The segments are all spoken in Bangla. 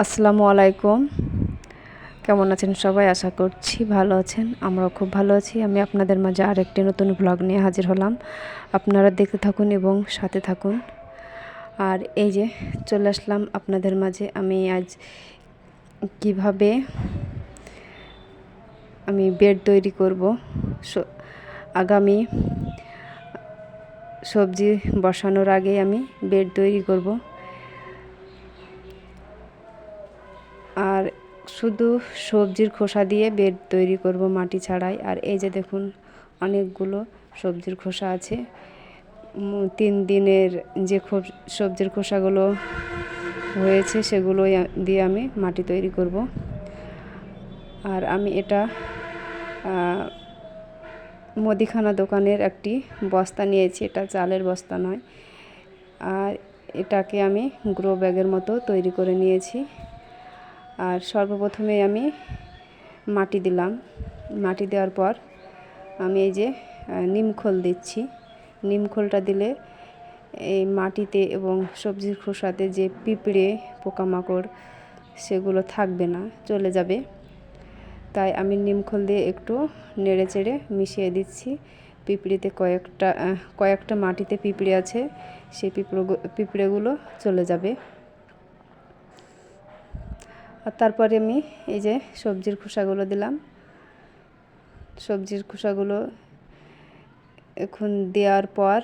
আসসালামু আলাইকুম। কেমন আছেন সবাই? আশা করছি ভালো আছেন। আমরাও খুব ভালো আছি। আমি আপনাদের মাঝে আর একটি নতুন ব্লগ নিয়ে হাজির হলাম। আপনারা দেখতে থাকুন এবং সাথে থাকুন। আর এই যে চলে আসলাম আপনাদের মাঝে। আমি আজ কীভাবে আমি বেড তৈরি করব। আগামী সবজি বসানোর আগে আমি বেড তৈরি করব আর শুধু সবজির খোসা দিয়ে বেড তৈরি করব মাটি ছাড়াই। আর এই যে দেখুন, অনেকগুলো সবজির খোসা আছে। তিন দিনের যে সবজির খোসাগুলো হয়েছে সেগুলো দিয়ে আমি মাটি তৈরি করব। আর আমি এটা মুদিখানা দোকানের একটি বস্তা নিয়েছি। এটা চালের বস্তা নয়। আর এটাকে আমি গ্রো ব্যাগের মতো তৈরি করে নিয়েছি। আর সর্বপ্রথমে আমি মাটি দিলাম। মাটি দেওয়ার পর আমি এই যে নিমখোল দিচ্ছি। নিমখোলটা দিলে এই মাটিতে এবং সবজির খোসাতে যে পিঁপড়ে, পোকামাকড় সেগুলো থাকবে না, চলে যাবে। তাই আমি নিমখোল দিয়ে একটু নেড়ে চেড়ে মিশিয়ে দিচ্ছি। পিঁপড়িতে কয়েকটা কয়েকটা মাটিতে পিঁপড়ে আছে, সেই পিঁপড়ে পিঁপড়েগুলো চলে যাবে। আর তারপরে আমি এই যে সবজির খোসাগুলো দিলাম। সবজির খোসাগুলো এখন দেওয়ার পর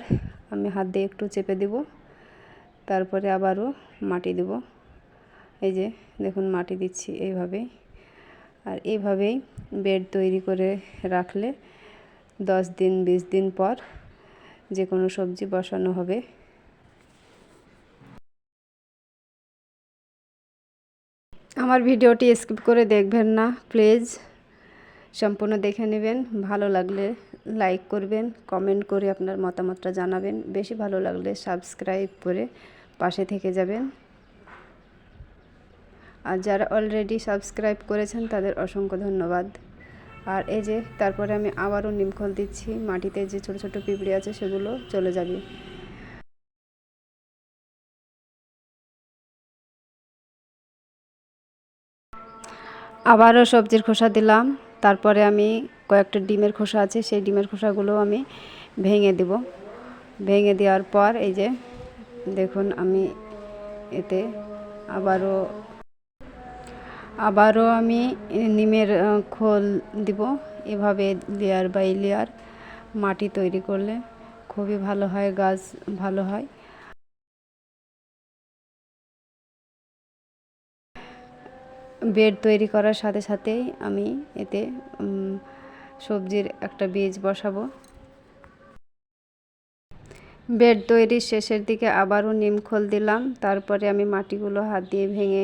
আমি হাত দিয়ে একটু চেপে দেব। তারপরে আবারও মাটি দেব। এই যে দেখুন মাটি দিচ্ছি এইভাবেই। আর এইভাবেই বেড তৈরি করে রাখলে দশ দিন, বিশ দিন পর যে কোনো সবজি বসানো হবে। আমার ভিডিওটি স্কিপ করে দেখবেন না, প্লিজ। সম্পূর্ণ দেখে নেবেন, ভালো লাগলে লাইক করবেন, কমেন্ট করে আপনার মতামতটা জানাবেন, বেশি ভালো লাগলে সাবস্ক্রাইব করে পাশে থেকে যাবেন। আর যারা অলরেডি সাবস্ক্রাইব করেছেন, তাদের অসংখ্য ধন্যবাদ। আর এই যে, তারপরে আমি আবারও নিমখল দিচ্ছি, মাটিতে যে ছোট ছোট পিঁপড়ে আছে, সেগুলো চলে যাবে। আবারও সবজির খোসা দিলাম। তারপরে আমি কয়েকটা ডিমের খোসা আছে, সেই ডিমের খোসাগুলো আমি ভেঙে দেব। ভেঙে দেওয়ার পর এই যে, দেখুন আমি এতে আবারও আবারও আমি নিমের খোল দিব। এভাবে লেয়ার বাই লেয়ার মাটি তৈরি করলে খুবই ভালো হয়, গাছ ভালো হয়। বেড তৈরি করার সাথে সাথেই আমি এতে সবজির একটা বীজ বসাবো। বেড তৈরির শেষের দিকে আবারও নিমখোল দিলাম, তারপরে আমি মাটিগুলো হাত দিয়ে ভেঙে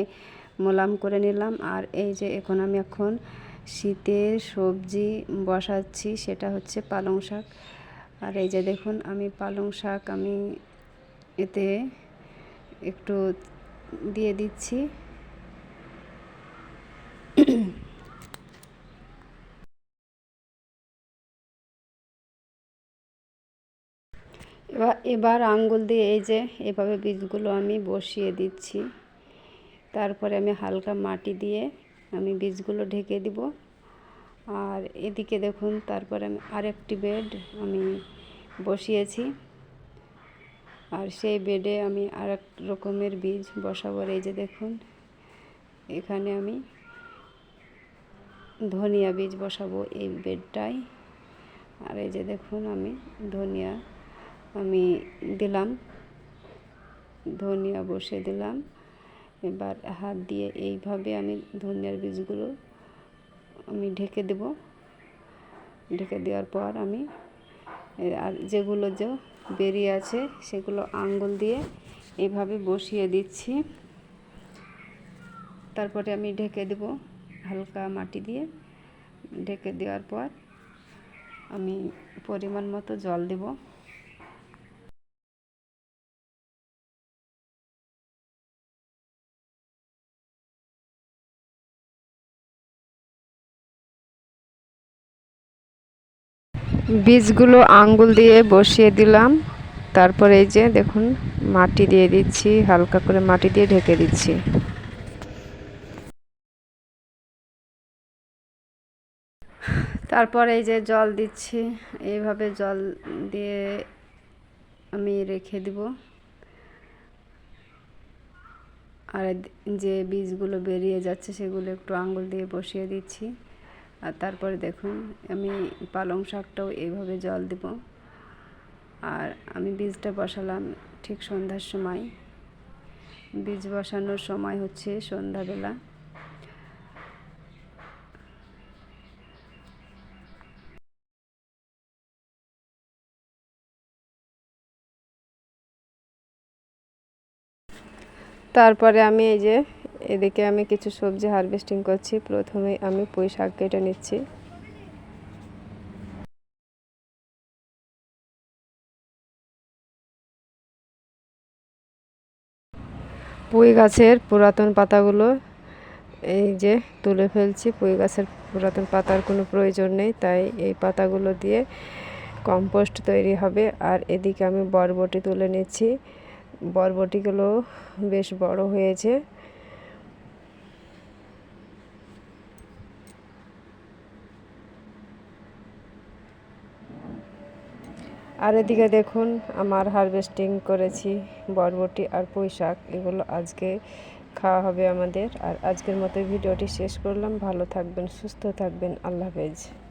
মোলাম করে নিলাম, আর এই যে এখন আমি এখন শীতের সবজি বসাচ্ছি, সেটা হচ্ছে পালং শাক। আর এই যে দেখুন, আমি পালং শাক আমি এতে একটু দিয়ে দিচ্ছি। এবার এবার আঙ্গুল দিয়ে এই যে এভাবে বীজগুলো আমি বসিয়ে দিচ্ছি। তারপরে আমি হালকা মাটি দিয়ে আমি বীজগুলো ঢেকে দিব। আর এদিকে দেখুন, তারপরে আমি আরেকটি বেড আমি বসিয়েছি। আর সেই বেডে আমি আরেক রকমের বীজ বসাবো। এই যে দেখুন, এখানে আমি ধনিয়া বীজ বসাবো এই বেডটায়। আর এই যে দেখুন আমি ধনিয়া, আমি দিলাম, ধনিয়া বসে দিলাম। এবার হাত দিয়ে এইভাবে আমি ধনিয়ার বীজগুলো আমি ঢেকে দেব। ঢেকে দেওয়ার পর আমি, আর যেগুলো যে বেরিয়ে আছে সেগুলো আঙ্গুল দিয়ে এইভাবে বসিয়ে দিচ্ছি। তারপরে আমি ঢেকে দেব হালকা মাটি দিয়ে ঢেকে দেওয়ার পর আমি পরিমাণ মতো জল দেব। বীজগুলো আঙ্গুল দিয়ে বসিয়ে দিলাম। তারপরে এই যে দেখুন, মাটি দিয়ে দিচ্ছি, হালকা করে মাটি দিয়ে ঢেকে দিচ্ছি। তারপর এই যে জল দিচ্ছি, এইভাবে জল দিয়ে আমি রেখে দিব। আর যে বীজগুলো বেরিয়ে যাচ্ছে সেগুলো একটু আঙুল দিয়ে বসিয়ে দিচ্ছি। আর তারপরে দেখুন, আমি পালং শাকটাও এইভাবে জল দিব। আর আমি বীজটা বসালাম ঠিক সন্ধ্যার সময়। বীজ বসানোর সময় হচ্ছে সন্ধ্যাবেলা। তারপরে আমি এই যে, এদিকে আমি কিছু সবজি হারভেস্টিং করছি। প্রথমে আমি পুঁই শাক কেটে নিচ্ছি। পুঁই গাছের পুরাতন পাতাগুলো এই যে তুলে ফেলছি। পুঁই গাছের পুরাতন পাতার কোনো প্রয়োজন নেই, তাই এই পাতাগুলো দিয়ে কম্পোস্ট তৈরি হবে। আর এদিকে আমি বরবটি তুলে নিচ্ছি। বরবটিগুলো বেশ বড় হয়েছে। আর এদিকে দেখুন, আমার হারভেস্টিং করেছি বরবটি আর পুঁই শাক এগুলো আজকে খাওয়া হবে আমাদের। আর আজকের মতো ভিডিওটি শেষ করলাম। ভালো থাকবেন, সুস্থ থাকবেন। আল্লাহ হাফেজ।